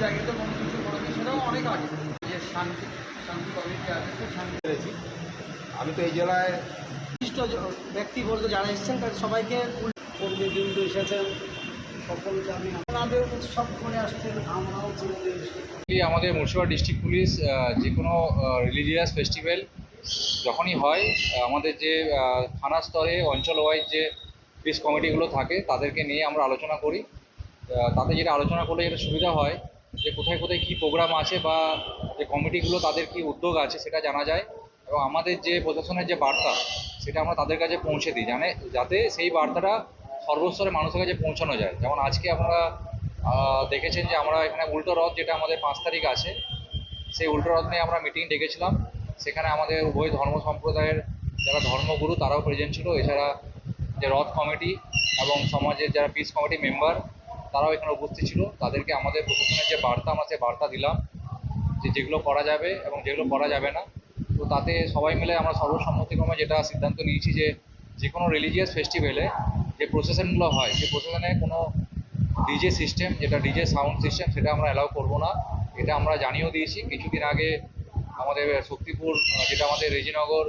জায়গাতে কোনো কিছু কোনো কিছুটাও অনেক আগে। যে শান্তি শান্তি কমিটি আছে খুব শান্তি পেয়েছি। আমি তো এই জেলায় বিশিষ্ট ব্যক্তি বলতে যারা এসেছেন তাদের সবাইকে কর্মীবৃন্দ এসেছেন সকলকে আমি আপনাদের উৎসব করে আসছেন আমরাও আমাদের মুর্শিদাবাদ ডিস্ট্রিক্ট পুলিশ যে কোনো রিলিজিয়াস ফেস্টিভ্যাল যখনই হয় আমাদের যে থানা স্তরে অঞ্চল ওয়াইজ যে পিস কমিটিগুলো থাকে, তাদেরকে নিয়ে আমরা আলোচনা করি। তাতে যেটা আলোচনা করলে যেটা সুবিধা হয়, যে কোথায় কোথায় কী প্রোগ্রাম আছে বা যে কমিটিগুলো তাদের কী উদ্যোগ আছে সেটা জানা যায় এবং আমাদের যে প্রশাসনের যে বার্তা, সেটা আমরা তাদের কাছে পৌঁছে দিই। জানে, যাতে সেই বার্তাটা সর্বস্তরে মানুষের কাছে পৌঁছানো যায়। যেমন আজকে আপনারা দেখেছেন যে আমরা এখানে উল্টো রথ, যেটা আমাদের পাঁচ তারিখ আছে, সেই উল্টো রথ নিয়ে আমরা মিটিং ডেকেছিলাম। সেখানে আমাদের উভয় ধর্ম সম্প্রদায়ের যারা ধর্মগুরু, তারাও প্রেজেন্ট ছিল। এছাড়া যে রথ কমিটি এবং সমাজের যারা পিস কমিটি মেম্বার তারাও এখানে উপস্থিত ছিল। তাদেরকে আমাদের প্রশাসনের যে বার্তা, আমরা সেই বার্তা দিলাম যে যেগুলো করা যাবে এবং যেগুলো করা যাবে না। তো তাতে সবাই মিলে আমরা সর্বসম্মতিক্রমে যেটা সিদ্ধান্ত নিয়েছি যে যে কোনো রিলিজিয়াস ফেস্টিভ্যালে যে প্রসেশনগুলো হয় সেই প্রসেশনে কোনো ডিজে সিস্টেম যেটা ডিজে সাউন্ড সিস্টেম সেটা আমরা অ্যালাউ করব না। এটা আমরা জানিয়েও দিয়েছি। কিছুদিন আগে আমাদের শক্তিপুর, যেটা আমাদের রেজিনগর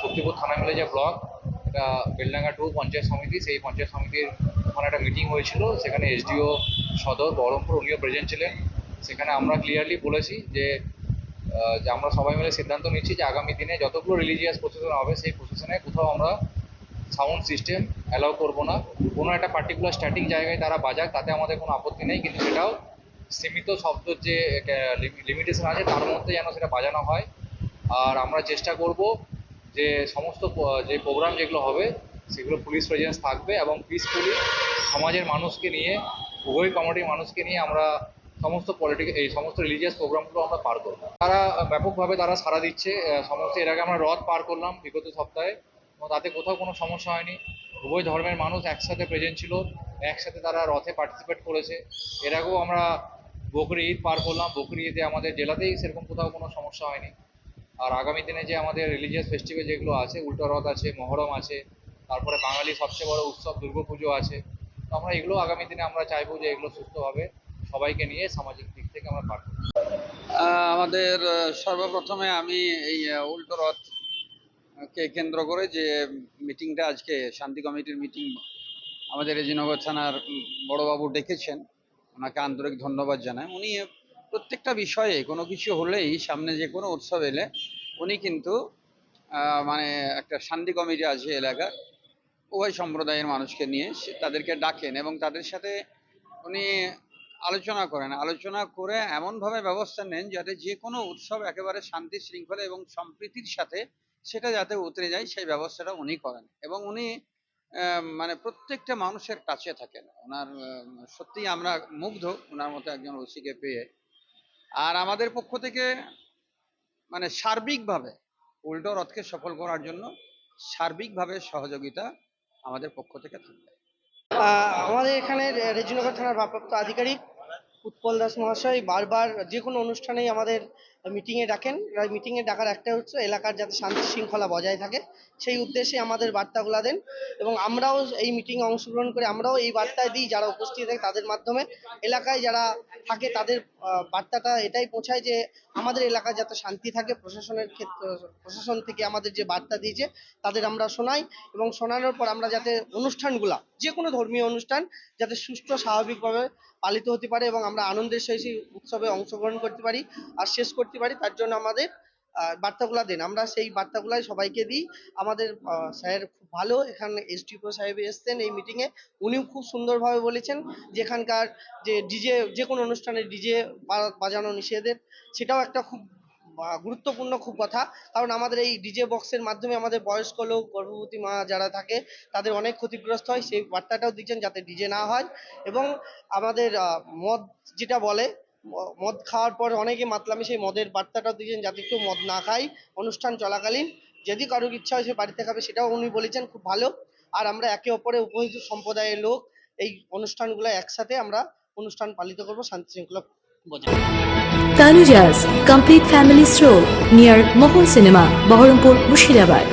শক্তিপুর থানা মিলে যে ব্লক এটা বেলডাঙ্গা টু পঞ্চায়েত সমিতি, সেই পঞ্চায়েত সমিতির ওখানে একটা মিটিং হয়েছিল। সেখানে এসডিও সদর বহরমপুর, উনিও প্রেজেন্ট ছিলেন। সেখানে আমরা ক্লিয়ারলি বলেছি যে যে আমরা সবাই মিলে সিদ্ধান্ত নিচ্ছি যে আগামী দিনে যতগুলো রিলিজিয়াস প্রসেশন হবে, সেই প্রসেশনে কোথাও আমরা সাউন্ড সিস্টেম অ্যালাউ করব না। কোনো একটা পার্টিকুলার স্ট্যাটিক জায়গায় তারা বাজাক, তাতে আমাদের কোনো আপত্তি নেই। কিন্তু সেটাও সীমিত শব্দের যে লিমিটেশন আছে, তার মধ্যে যেন সেটা বাজানো হয়। আর আমরা চেষ্টা করব যে সমস্ত যে প্রোগ্রাম যেগুলো হবে, সেগুলো পুলিশ প্রেজেন্স থাকবে এবং পিসফুলি সমাজের মানুষকে নিয়ে, উভয় কমিটির মানুষকে নিয়ে আমরা সমস্ত পলিটিক্যাল এই সমস্ত রিলিজিয়াস প্রোগ্রামগুলো আমরা পার করব। তারা ব্যাপকভাবে তারা সাড়া দিচ্ছে সমস্ত, এর আগে আমরা রথ পার করলাম বিগত সপ্তাহে, এবং তাতে কোথাও কোনো সমস্যা হয়নি। উভয় ধর্মের মানুষ একসাথে প্রেজেন্ট ছিল, একসাথে তারা রথে পার্টিসিপেট করেছে। এর আগেও আমরা বকরি ঈদ পার করলাম, বকরি ঈদে আমাদের জেলাতেই সেরকম কোথাও কোনো সমস্যা হয়নি। আর আগামী দিনে যে আমাদের রিলিজিয়াস ফেস্টিভ্যাল যেগুলো আছে, উল্টো রথ আছে, মহরম আছে, তারপরে বাঙালি সবচেয়ে বড় উৎসব দুর্গাপুজো আছে, তো আমরা এগুলো আগামী দিনে আমরা চাইব যে এগুলো সুস্থভাবে সবাইকে নিয়ে সামাজিক দিক থেকে আমরা করব। আমাদের সর্বপ্রথমে আমি এই উল্টো রথ কে কেন্দ্র করে যে মিটিংটা আজকে শান্তি কমিটির মিটিং আমাদের রেজিনগর থানার বড়বাবু ডেকেছেন, ওনাকে আন্তরিক ধন্যবাদ জানাই উনি প্রত্যেকটা বিষয়ে কোনো কিছু হলেই সামনে যে কোনো উৎসব এলে উনি কিন্তু মানে একটা শান্তি কমিটি আছে এলাকার, উভয় সম্প্রদায়ের মানুষকে নিয়ে তাদেরকে ডাকেন এবং তাদের সাথে উনি আলোচনা করেন। আলোচনা করে এমনভাবে ব্যবস্থা নেন যাতে যে কোনো উৎসব একেবারে শান্তি শৃঙ্খলা এবং সম্প্রীতির সাথে সেটা যাতে উতরে যায় সেই ব্যবস্থাটা উনি করেন এবং উনি মানে প্রত্যেকটা মানুষের কাছে থাকেন। ওনার সত্যিই আমরা মুগ্ধ। ওনার মতো একজন ওসিকে পেয়ে আর আমাদের পক্ষ থেকে মানে সার্বিকভাবে উল্টো রথকে সফল করার জন্য সার্বিকভাবে সহযোগিতা আমাদের পক্ষ থেকে থাকবে। আমাদের এখানে রেজিনগর থানার ভারপ্রাপ্ত আধিকারিক উৎপল দাস মহাশয় বারবার যে কোনো অনুষ্ঠানেই আমাদের মিটিংয়ে ডাকেন। মিটিংয়ে ডাকার একটা হচ্ছে এলাকার যাতে শান্তি শৃঙ্খলা বজায় থাকে, সেই উদ্দেশ্যে আমাদের বার্তাগুলো দেন এবং আমরাও এই মিটিংয়ে অংশগ্রহণ করে আমরাও এই বার্তায় দিই, যারা উপস্থিত থাকে তাদের মাধ্যমে এলাকায় যারা থাকে তাদের বার্তাটা এটাই পৌঁছায় যে আমাদের এলাকায় যাতে শান্তি থাকে, প্রশাসনের ক্ষেত্রে, প্রশাসন থেকে আমাদের যে বার্তা দিয়েছে তাদের আমরা শোনাই এবং শোনানোর পর আমরা যাতে অনুষ্ঠানগুলা যে কোনো ধর্মীয় অনুষ্ঠান যাতে সুষ্ঠু, স্বাভাবিকভাবে পালিত হতে পারে এবং আমরা আনন্দের সহিত সেই উৎসবে অংশগ্রহণ করতে পারি। আর শেষ করতে পারি তার জন্য আমাদের বার্তাগুলা দেন। আমরা সেই বার্তাগুলাই সবাইকে দিই। আমাদের স্যার খুব ভালো। এখানে এসডিপো সাহেব এসছেন এই মিটিংয়ে উনিও খুব সুন্দরভাবে বলেছেন যেখানকার যে ডিজে যে কোনো অনুষ্ঠানে ডিজে বাজানো নিষেধের। সেটাও একটা খুব গুরুত্বপূর্ণ খুব কথা। কারণ আমাদের এই ডিজে বক্সের মাধ্যমে আমাদের বয়স্ক লোক, গর্ভবতী মা যারা থাকে, তাদের অনেক ক্ষতিগ্রস্ত হয়। সেই বার্তাটাও দিচ্ছেন যাতে ডিজে না হয়। এবং আমাদের মদ যেটা বলে মদ খাওয়ার পর অনেকে মাতলামি সেই মদের বার্তাটাও দিয়েছেন যাতে কেউ মদ না খায় অনুষ্ঠান চলাকালীন। যদি কারোর ইচ্ছা হয় সে বাড়িতে খাবে, সেটাও উনি বলেছেন, খুব ভালো। আর আমরা একে অপরে উপহিত সম্প্রদায়ের লোক, এই অনুষ্ঠানগুলো একসাথে আমরা অনুষ্ঠান পালিত করব শান্তি শৃঙ্খলা Tanuja's complete family store near Mohan cinema Baharampur Murshidabad